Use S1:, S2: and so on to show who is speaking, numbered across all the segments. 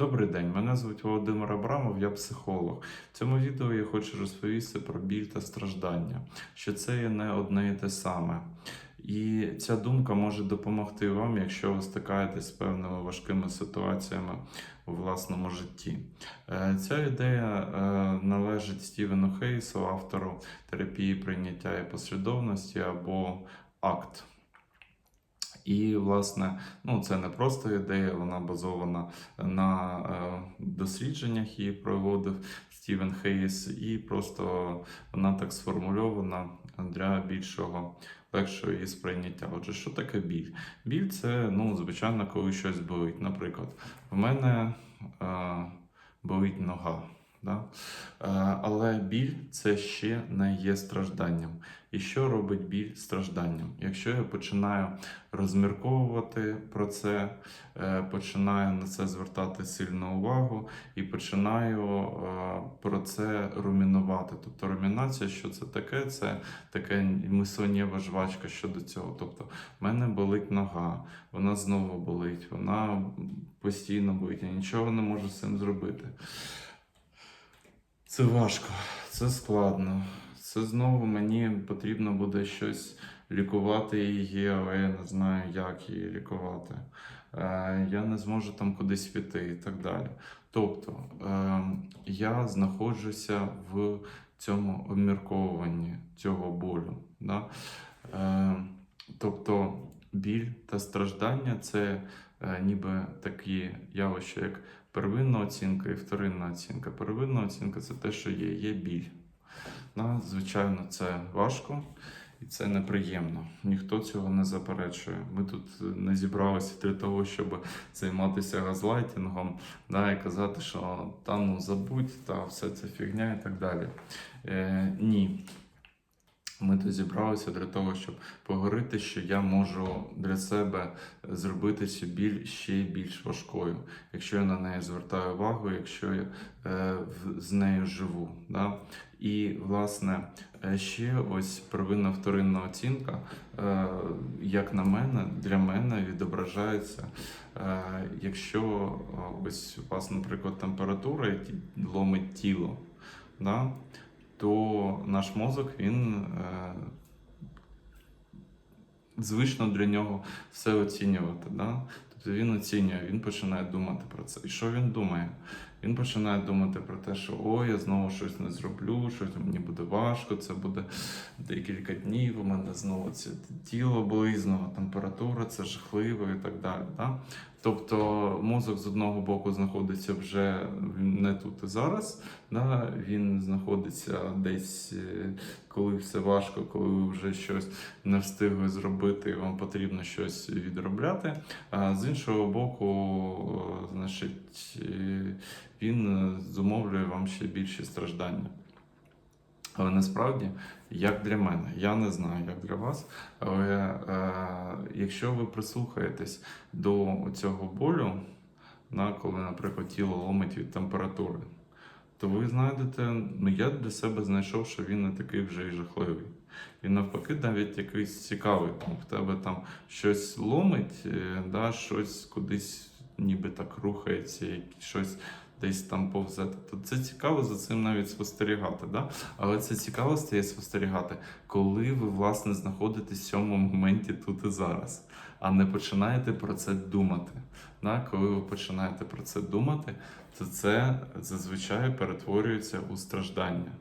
S1: Добрий день, мене звуть Володимир Абрамов, я психолог. В цьому відео я хочу розповісти про біль та страждання, що це є не одне і те саме. І ця думка може допомогти вам, якщо ви стикаєтесь з певними важкими ситуаціями у власному житті. Е, Ця ідея е, належить Стівену Хейсу, автору терапії прийняття і послідовності або акт. І, власне, ну, це не просто ідея, вона базована на е, дослідженнях, її проводив Стівен Хейс, і просто вона так сформульована для більшого легшого її сприйняття. Отже, що таке біль? Біль це, ну, звичайно, коли щось болить. Наприклад, в мене е, болить нога. Да? Е, Але біль це ще не є стражданням. І що робить біль стражданням? Якщо я починаю розмірковувати про це, е, починаю на це звертати сильну увагу і починаю е, про це румінувати. Тобто румінація, що це таке? Це таке мисленнєва жвачка щодо цього. Тобто, в мене болить нога, вона знову болить, вона постійно болить, я нічого не можу з цим зробити. Це важко, це складно. Це знову мені потрібно буде щось лікувати її, але я не знаю, як її лікувати. Е, я не зможу там кудись піти і так далі. Тобто е, я знаходжуся в цьому обмірковуванні цього болю. Да? Е, тобто біль та страждання це ніби такі явища, як первинна оцінка і вторинна оцінка. Первинна оцінка це те, що є, є біль. Да, звичайно, це важко і це неприємно. Ніхто цього не заперечує. Ми тут не зібралися для того, щоб займатися газлайтингом да, і казати, що та ну забудь, та все це фігня і так далі. Е, ні. Ми тут зібралися для того, щоб поговорити, що я можу для себе зробити цю біль ще більш важкою, якщо я на неї звертаю увагу, якщо я е, з нею живу. Да? І, власне, е, ще ось первинна вторинна оцінка, е, як на мене, для мене відображається, е, якщо е, ось у вас, наприклад, температура ломить тіло. Да? То наш мозок він е, звично для нього все оцінювати. Да? Тобто він оцінює, він починає думати про це. І що він думає? Він починає думати про те, що о, я знову щось не зроблю, щось мені буде важко, це буде декілька днів, у мене знову це тіло болить, знову температура, це жахливо і так далі. Да? Тобто мозок з одного боку знаходиться вже не тут і зараз, да? він знаходиться десь, коли все важко, коли ви вже щось не встигли зробити, вам потрібно щось відробляти. А з іншого боку, е, значить, він е, зумовлює вам ще більші страждання. Але насправді, як для мене, я не знаю, як для вас. Але е, якщо ви прислухаєтесь до цього болю, да, коли, наприклад, тіло ломить від температури, то ви знайдете, ну я для себе знайшов, що він не такий вже і жахливий. Він навпаки, навіть якийсь цікавий. Там, в тебе там щось ломить, е, да, щось кудись ніби так рухається, щось десь там повзе. То це цікаво за цим навіть спостерігати. Да? Але це цікаво стає спостерігати, коли ви, власне, знаходитесь в цьому моменті тут і зараз, а не починаєте про це думати. Да? Коли ви починаєте про це думати, то це зазвичай перетворюється у страждання.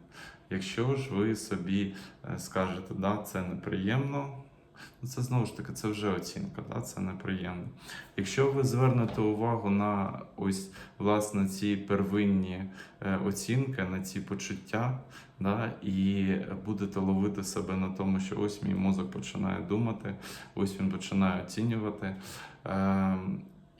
S1: Якщо ж ви собі е, скажете, да, це неприємно, це знову ж таки це вже оцінка, да, це неприємно. Якщо ви звернете увагу на ось власне ці первинні е, оцінки, на ці почуття, да, і будете ловити себе на тому, що ось мій мозок починає думати, ось він починає оцінювати. Е,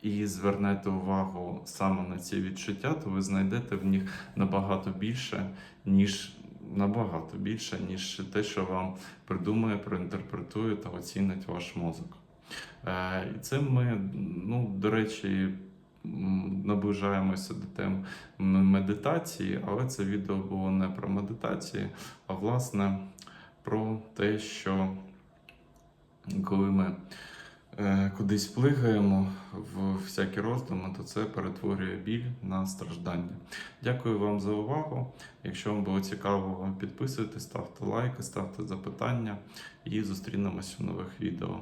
S1: і звернете увагу саме на ці відчуття, то ви знайдете в них набагато більше, ніж набагато більше, ніж те, що вам придумає, проінтерпретує та оцінить ваш мозок. Е, і цим ми, ну, до речі, наближаємося до тем медитації, але це відео було не про медитації, а власне про те, що коли ми кудись плигаємо в всякі роздуми, то це перетворює біль на страждання. Дякую вам за увагу. Якщо вам було цікаво, підписуйтесь, ставте лайки, ставте запитання і зустрінемось у нових відео.